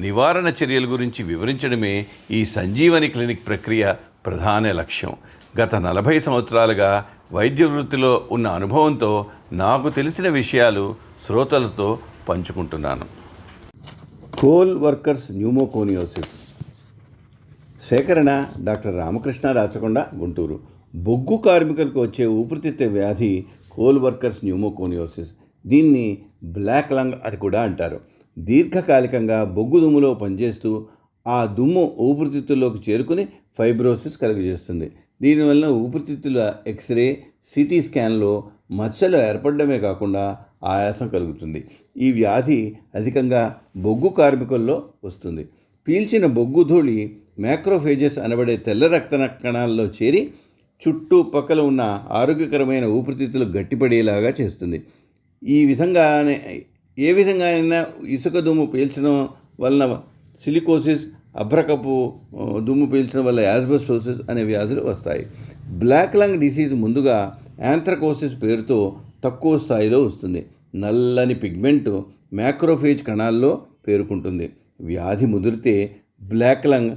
నివారణ చర్యల గురించి వివరించడమే ఈ సంజీవని క్లినిక్ ప్రక్రియ ప్రధాన లక్ష్యం. గత నలభై సంవత్సరాలుగా వైద్య వృత్తిలో ఉన్న అనుభవంతో నాకు తెలిసిన విషయాలు శ్రోతలతో పంచుకుంటున్నాను. Coal workers pneumoconiosis. సేకరణ డాక్టర్ రామకృష్ణ రాచకొండ గుంటూరు. బొగ్గు కార్మికులకు వచ్చే ఊపిరితిత్తే వ్యాధి కోల్ వర్కర్స్ న్యూమోకోనియోసిస్. దీన్ని బ్లాక్ లంగ్ అని కూడా అంటారు. దీర్ఘకాలికంగా బొగ్గు దుమ్ములో పనిచేస్తూ ఆ దుమ్ము ఊపిరితిత్తుల్లోకి చేరుకుని ఫైబ్రోసిస్ కలుగజేస్తుంది. దీనివల్ల ఊపిరితిత్తుల ఎక్స్రే సిటీ స్కాన్లో మచ్చలు ఏర్పడమే కాకుండా ఆయాసం కలుగుతుంది. ఈ వ్యాధి అధికంగా బొగ్గు కార్మికుల్లో వస్తుంది. పీల్చిన బొగ్గు ధూళి మ్యాక్రోఫేజెస్ అనబడే తెల్ల రక్త కణాల్లో చేరి చుట్టుపక్కల ఉన్న ఆరోగ్యకరమైన ఊపిరితిత్తులు గట్టిపడేలాగా చేస్తుంది. ఈ విధంగానే ఏ విధంగా అయినా ఇసుక దుమ్ము పీల్చడం వలన సిలికోసిస్ అభ్రకపు దుమ్ము పీల్చడం వల్ల యాస్బెస్టోసిస్ అనే వ్యాధులు వస్తాయి. బ్లాక్ లంగ్ డిసీజ్ ముందుగా యాంథ్రకోసిస్ పేరుతో తక్కువ స్థాయిలో వస్తుంది. నల్లని పిగ్మెంట్ మ్యాక్రోఫేజ్ కణాల్లో పేరుకుంటుంది. వ్యాధి ముదిరితే black lung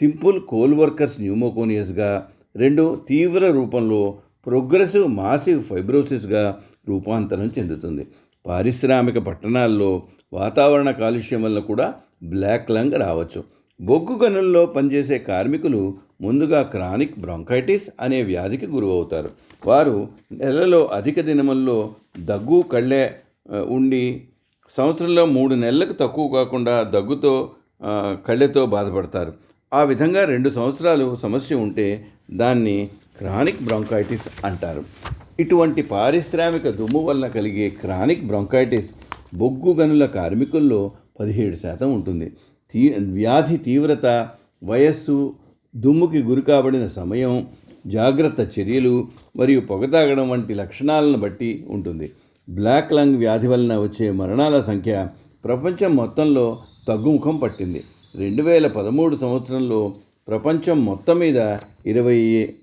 simple coal workers న్యూమోకోనియస్గా రెండు తీవ్ర రూపంలో ప్రోగ్రెసివ్ మాసివ్ ఫైబ్రోసిస్గా రూపాంతరం చెందుతుంది. పారిశ్రామిక పట్టణాల్లో వాతావరణ కాలుష్యం వల్ల కూడా బ్లాక్ లంగ్ రావచ్చు. బొగ్గు గనుల్లో పనిచేసే కార్మికులు ముందుగా క్రానిక్ బ్రాంకైటిస్ అనే వ్యాధికి గురవుతారు. వారు నెలలో అధిక దినముల్లో దగ్గు కళ్ళే ఉండి సంవత్సరంలో మూడు నెలలకు తక్కువ కాకుండా దగ్గుతో కళ్ళెతో బాధపడతారు. ఆ విధంగా రెండు సంవత్సరాలు సమస్య ఉంటే దాన్ని క్రానిక్ బ్రాంకైటిస్ అంటారు. ఇటువంటి పారిశ్రామిక దుమ్ము వలన కలిగే క్రానిక్ బ్రాంకైటిస్ బొగ్గు గనుల కార్మికుల్లో పదిహేడు శాతం ఉంటుంది. తీ వ్యాధి తీవ్రత వయస్సు దుమ్ముకి గురి కాబడిన సమయం జాగ్రత్త చర్యలు మరియు పొగ తాగడం వంటి లక్షణాలను బట్టి ఉంటుంది. బ్లాక్ లంగ్ వ్యాధి వలన వచ్చే మరణాల సంఖ్య ప్రపంచం మొత్తంలో తగ్గుముఖం పట్టింది. రెండు వేల పదమూడు సంవత్సరంలో ప్రపంచం మొత్తం మీద ఇరవై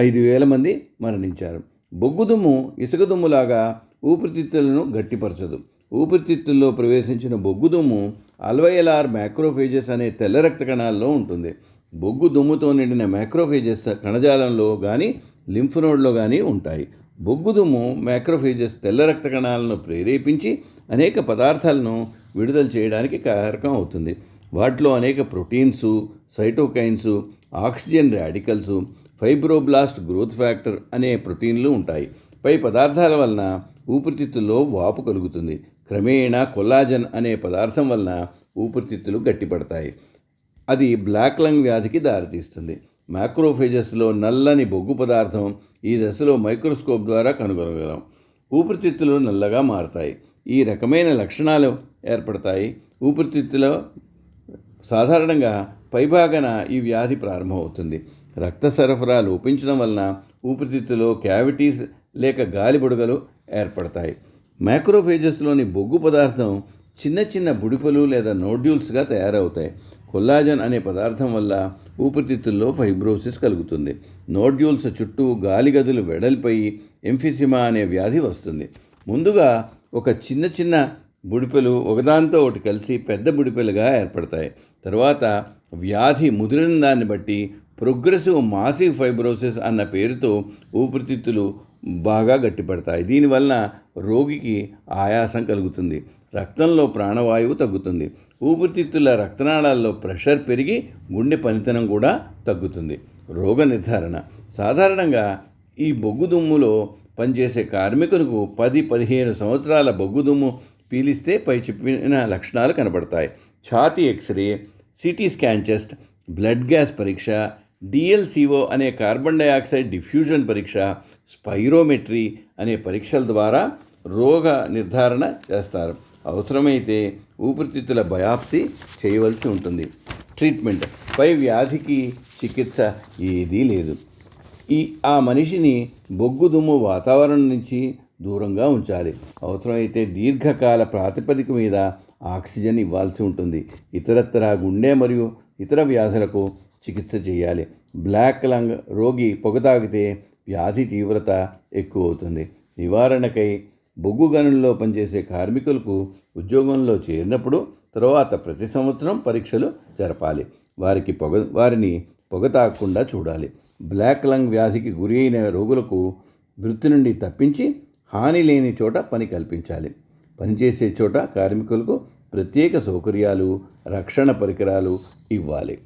ఐదు వేల మంది మరణించారు. బొగ్గుదుమ్ము ఇసుకదుమ్ములాగా ఊపిరితిత్తులను గట్టిపరచదు. ఊపిరితిత్తుల్లో ప్రవేశించిన బొగ్గుదుమ్ము అల్వైఎల్ఆర్ మ్యాక్రోఫేజెస్ అనే తెల్ల రక్త కణాల్లో ఉంటుంది. బొగ్గు దుమ్ముతో నిండిన మ్యాక్రోఫేజెస్ కణజాలంలో కానీ లింఫ్ నోడ్లో కానీ ఉంటాయి. బొగ్గు దుమ్ము మ్యాక్రోఫేజెస్ తెల్ల రక్త కణాలను ప్రేరేపించి అనేక పదార్థాలను విడుదల చేయడానికి కారకం అవుతుంది. వాటిలో అనేక proteins cytokines oxygen radicals fibroblast growth factor అనే ప్రోటీన్లు ఉంటాయి. పై పదార్థాల వలన ఊపిరితిత్తుల్లో వాపు కలుగుతుంది. క్రమేణా కొల్లాజన్ అనే పదార్థం వలన ఊపిరితిత్తులు గట్టిపడతాయి. అది బ్లాక్ లంగ్ వ్యాధికి దారితీస్తుంది. మ్యాక్రోఫేజస్లో నల్లని బొగ్గు పదార్థం ఈ దశలో మైక్రోస్కోప్ ద్వారా కనుగొనగలం. ఊపిరితిత్తులు నల్లగా మారతాయి. ఈ రకమైన లక్షణాలు ఏర్పడతాయి. ఊపిరితిత్తులో సాధారణంగా పైభాగన ఈ వ్యాధి ప్రారంభమవుతుంది. రక్త సరఫరా లోపించడం వలన ఊపిరితిత్తులో క్యావిటీస్ లేక గాలి బుడగలు ఏర్పడతాయి. మైక్రోఫేజెస్లోని బొగ్గు పదార్థం చిన్న చిన్న బుడిపలు లేదా నోడ్యూల్స్గా తయారవుతాయి. కొల్లాజన్ అనే పదార్థం వల్ల ఊపిరితిత్తుల్లో ఫైబ్రోసిస్ కలుగుతుంది. నోడ్యూల్స్ చుట్టూ గాలి గదులు వెడల్పై ఎంఫిసిమా అనే వ్యాధి వస్తుంది. ముందుగా ఒక చిన్న చిన్న బుడిపెలు ఒకదాంతో ఒకటి కలిసి పెద్ద బుడిపెలుగా ఏర్పడతాయి. తర్వాత వ్యాధి ముదిరిన దాన్ని బట్టి ప్రోగ్రెసివ్ మాసివ్ ఫైబ్రోసిస్ అన్న పేరుతో ఊపిరితిత్తులు బాగా గట్టిపడతాయి. దీనివలన రోగికి ఆయాసం కలుగుతుంది. రక్తంలో ప్రాణవాయువు తగ్గుతుంది. ఊపిరితిత్తుల రక్తనాళాల్లో ప్రెషర్ పెరిగి గుండె పనితనం కూడా తగ్గుతుంది. రోగ నిర్ధారణ. సాధారణంగా ఈ బొగ్గు దుమ్ములో పనిచేసే కార్మికులకు పది పదిహేను సంవత్సరాల బొగ్గు దుమ్ము పీలిస్తే పై చెప్పిన లక్షణాలు కనబడతాయి. ఛాతీ X ray CT scan chest blood gas పరీక్ష డిఎల్సిఓ అనే కార్బన్ డయాక్సైడ్ డిఫ్యూజన్ పరీక్ష స్పైరోమెట్రీ అనే పరీక్షల ద్వారా రోగ నిర్ధారణ చేస్తారు. అవసరమైతే ఊపిరితిత్తుల బయాప్సీ చేయవలసి ఉంటుంది. ట్రీట్మెంట్ పై వ్యాధికి చికిత్స ఏదీ లేదు. ఈ ఆ మనిషిని బొగ్గు దుమ్ము వాతావరణం నుంచి దూరంగా ఉంచాలి. అవసరమైతే దీర్ఘకాల ప్రాతిపదిక మీద ఆక్సిజన్ ఇవ్వాల్సి ఉంటుంది. ఇతరత్ర గుండె మరియు ఇతర వ్యాధులకు చికిత్స చేయాలి. బ్లాక్ లంగ్ రోగి పొగ తాగితే వ్యాధి తీవ్రత ఎక్కువ అవుతుంది నివారణకై బొగ్గు గనుల్లో పనిచేసే కార్మికులకు ఉద్యోగంలో చేరినప్పుడు తర్వాత ప్రతి సంవత్సరం పరీక్షలు జరపాలి. వారికి పొగ వారిని పొగ తాగకుండా చూడాలి. బ్లాక్ లంగ్ వ్యాధికి గురి అయిన రోగులకు వృత్తి నుండి తప్పించి హాని లేని చోట పని కల్పించాలి. పనిచేసే చోట కార్మికులకు ప్రత్యేక సౌకర్యాలు రక్షణ పరికరాలు ఇవ్వాలి.